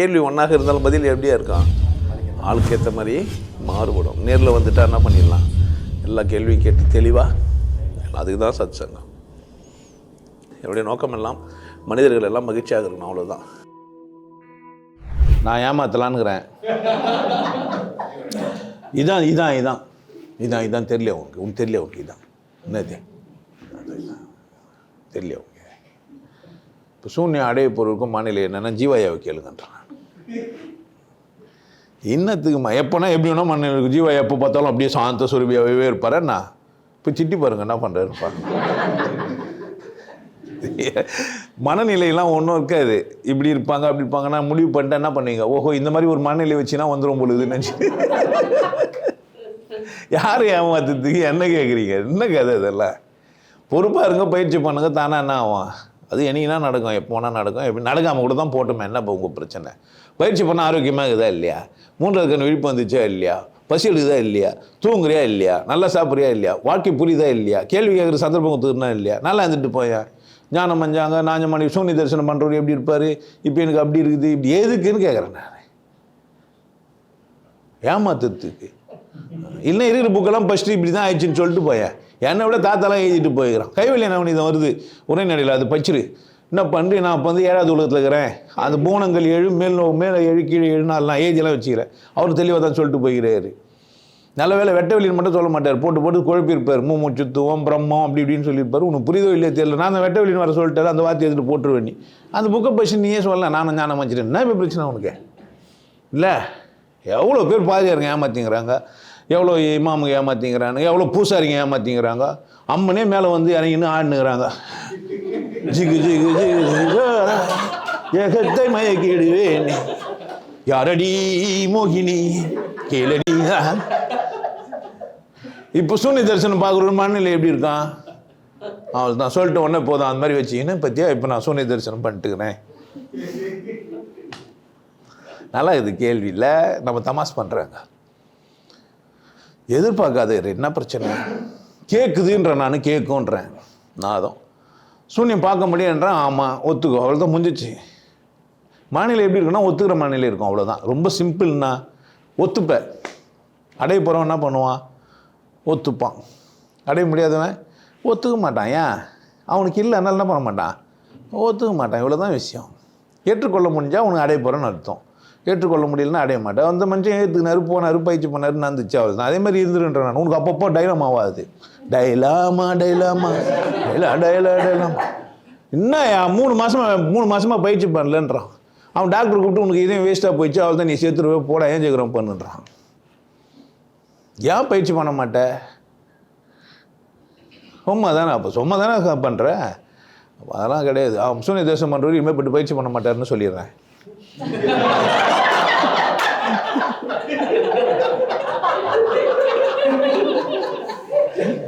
கேள்வி ஒன்றாக இருந்தாலும் பதில் எப்படியா இருக்கான் ஆளுக்கு ஏற்ற மாதிரி மாறுபடும். நேரில் வந்துட்டா என்ன பண்ணிடலாம்? எல்லா கேள்வியும் கேட்டு தெளிவாக அதுக்கு தான் சத் சங்கம் என்னுடைய நோக்கம் எல்லாம் மனிதர்கள் எல்லாம் மகிழ்ச்சியாக இருக்கணும் அவ்வளோதான் நான் ஏமாத்தலான்னுக்கிறேன். இதான் இதான் இதான். இதான் இதான் தெரியல உனக்கு. உனக்கு தெரியல உனக்கு இதான். என்னது? தெரியல உனக்கு. இப்போ சூன்யம் அடைய பொருளுக்கும் மாநில என்னென்னா ஜீவாயாவை கேளுங்கன்றான் இன்னத்துக்குமா எப்போனா எப்படி வேணா மண்ணு ஜீவா எப்போ பார்த்தாலும் அப்படியே சாந்த சுரபியாகவே இருப்பாரண்ணா இப்போ சிட்டி பாருங்க என்ன பண்ணுறாருப்பா மனநிலையெல்லாம் ஒன்றும் இருக்காது. இப்படி இருப்பாங்க அப்படி இருப்பாங்கன்னா முடிவு பண்ணிட்டா என்ன பண்ணுவீங்க? ஓஹோ இந்த மாதிரி ஒரு மனநிலை வச்சுன்னா வந்துடும் பொழுதுன்னு நினச்சி. யார் ஏமாத்துறதுக்கு? என்ன கேட்குறீங்க என்ன கதை இதெல்லாம்? பொறுப்பாக இருங்க பயிற்சி பண்ணுங்க தானே என்ன ஆகும் அது என்னைக்குனா நடக்கும் எப்போ வேணால் நடக்கும் எப்படி நடக்காமல் கூட தான் போட்டோமே என்ன இப்போ உங்கள் பிரச்சனை? பயிற்சி பண்ண ஆரோக்கியமாக இருக்குதா இல்லையா? மூன்றாவது கண் விழிப்பு வந்துச்சா இல்லையா? பசி எடுக்குதா இல்லையா? தூங்குறியா இல்லையா? நல்லா சாப்பிட்றியா இல்லையா? வாழ்க்கை புரியுதா இல்லையா? கேள்வி கேட்குற சந்தர்ப்பம் ஒத்துக்குனா இல்லையா? நல்லா இருந்துட்டு போயா. ஞானம் மஞ்சாங்க நாஞ்சமணி சூனி தரிசனம் பண்ணுறவர் எப்படி இருப்பார்? இப்போ எனக்கு அப்படி இருக்குது இப்படி எதுக்குன்னு கேட்குறேன் நான். ஏமாத்துறதுக்கு. இல்லை இருக்கிற புக்கெல்லாம் ஃபஸ்ட்டு இப்படி தான் ஆயிடுச்சுன்னு சொல்லிட்டு போயேன் என்னை விட தாத்தாலாம் எழுதிட்டு போயிருக்கிறான் என்ன நவனிதம் வருது? உரைநடையில் அது பச்சிரு. என்ன பண்ணுறேன் நான் இப்போ வந்து ஏழாவது உலகத்தில் இருக்கிறேன். அந்த பூனங்கள் எழு மேல் மேலே எழு கீழே எழுநாள்லாம் நான் ஏஜெல்லாம் வச்சுக்கிறேன். அவர் தெளிவாக தான் சொல்லிட்டு போய்கிறாரு நல்ல வேலை வெட்ட வெளியில் மட்டும் சொல்ல மாட்டார். போட்டு போட்டு குழப்பியிருப்பார். மூ மூச்சுத்துவம் பிரம்மம் அப்படி இப்படின்னு சொல்லியிருப்பார். உனக்கு புரியுதோ இல்லையே தெரியல. நான் அந்த வெட்ட வெளியில் வர சொல்லிட்டாரு அந்த வார்த்தை எடுத்து போட்டுருவேன் நீ. அந்த புக்கை பசி நீயே சொல்லலாம் நானும் ஞானம் வச்சுட்டேன். என்ன இப்போ பிரச்சனை உனக்கு? இல்லை. எவ்வளோ பேர் பாதியாருங்க ஏமாத்திங்கிறாங்க. எவ்வளோ இமாமுங்க ஏமாத்திங்கிறாங்க? எவ்வளோ பூசாரிங்க ஏமாத்திங்கிறாங்க? அம்மனே மேலே வந்து இறங்கின்னு ஆடுனுங்கிறாங்க. ஜிகு ஜிகு ஜிகு ஜிகு. ஏகத்தை மயக்கிடுவேன். யாரடி மோகினி? கேளடி இப்போ சூனி தரிசனம் பார்க்குற மண்ணில் எப்படி இருக்கான்? அவள் தான் சொல்லிட்டு உடனே போதும். அந்த மாதிரி வச்சுக்கின்னு பற்றியா இப்போ நான் சூனி தரிசனம் பண்ணிட்டுக்கிறேன். நல்லா இது கேள்வி இல்லை. நம்ம தமாஸ் பண்ணுறாங்க எதிர்பார்க்காத என்ன பிரச்சனை? கேட்குதுன்ற நான் கேட்குன்றேன் நாதம் சூன்யம் பார்க்க முடியுன்றேன் ஆமாம் ஒத்துக்கோ. அவ்வளோதான் முடிஞ்சிச்சு. மாநிலம் எப்படி இருக்குன்னா ஒத்துக்கிற மாநிலம் இருக்கும் அவ்வளோதான் ரொம்ப சிம்பிள்னா ஒத்துப்ப. அடைய போகிறவன் என்ன பண்ணுவான்? ஒத்துப்பான். அடைய முடியாதவன் ஒத்துக்க மாட்டான். ஏன்? அவனுக்கு இல்லை என்ன பண்ண மாட்டான்? ஒத்துக்க மாட்டான். இவ்வளோ தான் விஷயம். ஏற்றுக்கொள்ள முடிஞ்சால் அவனுக்கு அடைய போகிறேன்னு அர்த்தம். ஏற்றுக்கொள்ள முடியலன்னா அடைய மாட்டேன். அந்த மனுஷன் ஏற்றுக்கினாரு போனார் பயிற்சி பண்ணாரு நடந்துச்சு அவள் தான் அதே மாதிரி இருந்துருன்றேன் நான். உனக்கு அப்பப்போ டைலம் ஆகாது டைலாமா டைலாமா டைலா டைலா டைலாமா என்னய்யா மூணு மாதமாக மூணு மாதமாக பயிற்சி பண்ணலன்றான். அவன் டாக்டர் கூப்பிட்டு உனக்கு இதையும் வேஸ்ட்டாக போயிடுச்சு அவள் தான் நீ சேர்த்துருவே போட ஏன் சேர்க்குறோம் பண்ணுன்றான். ஏன் பயிற்சி பண்ண மாட்ட? சும்மா தானே அப்போ சும்மா தானே பண்ணுற அதெல்லாம் கிடையாது. அவன் சூனிய தேசம் பண்ணுறவர் இனிமேல் போட்டு பயிற்சி பண்ண மாட்டாருன்னு சொல்லிடுறேன்.